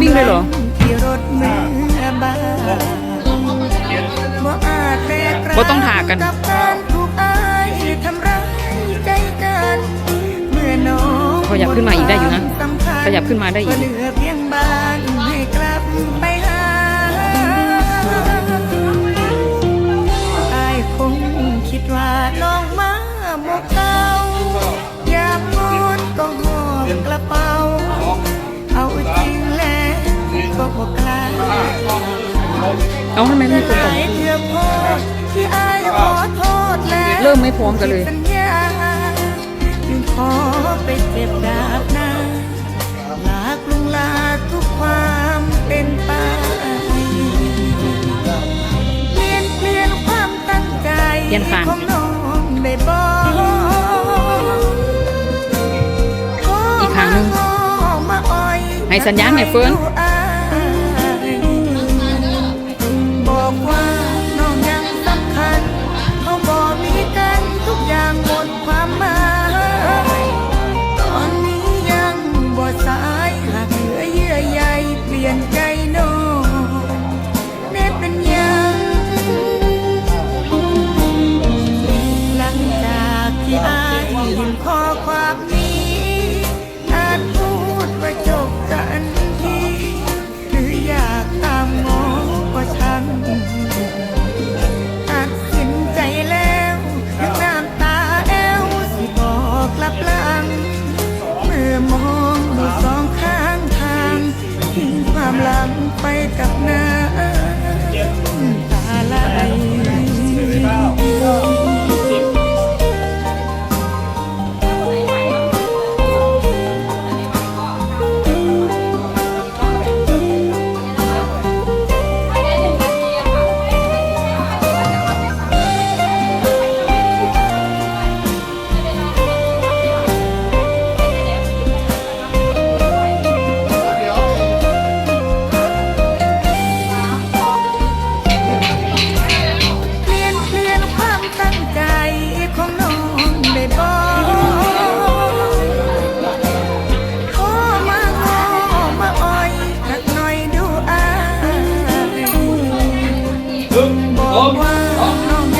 วิ่งเลยเหรอเมื่อบ้านบ่อาจแลกรับ่ต้องถากันกันเมื่อน้องขยับขึ้นมาอีกได้อยู่นะขยับขึ้นมาได้อีกคงคิดว่าน้องมาหมกเก่า เอาทำไมไม่คนหก่อนลายเทื่อโพดที่อายขอโทษแล้วเริ่มไม่พร้อมกันเลยสัญญาจึงขอไปเจ็บดาบหน้าลากลุงลาทุกความเป็นไปเปลี่ยนเปลี่ยนความตั้งใจเปลี่ยนฝั่งของน้องได้บอกอีกครั้งหนึ่งมาอ้อยให้สัญญาณหน่อยเฟิร์น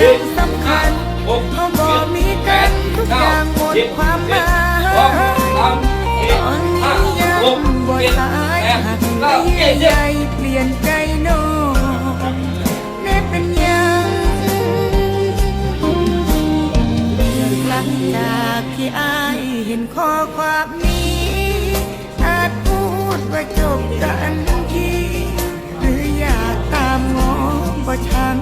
ยังสำคัญเขาบอกมีกันทุกอย่างหมดความหมายตอนนี้ยังบ่สายหากเหลือเยื่เปลี่ยนใจน้องแน่เป็นยังหลังจากที่อายเห็นข้อความนี้อาจพูดว่าจบกันทีหรืออยากตามงอก็ช่าง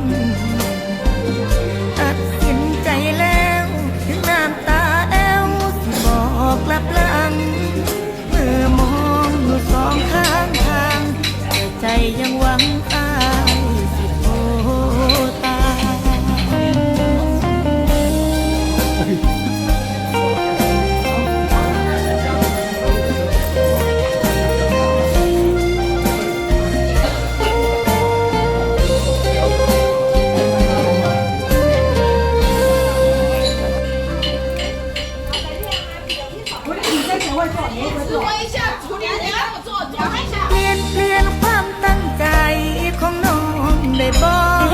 mẹ bỏ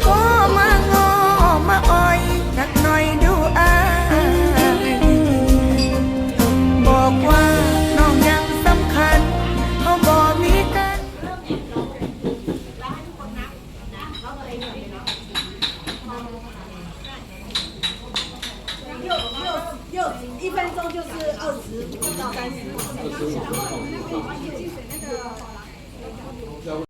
khó mà ngó mà oi các nói đủ ai bỏ qua nó nhang sâm khăn không bỏ mi can Event 中就是二十到三十。that was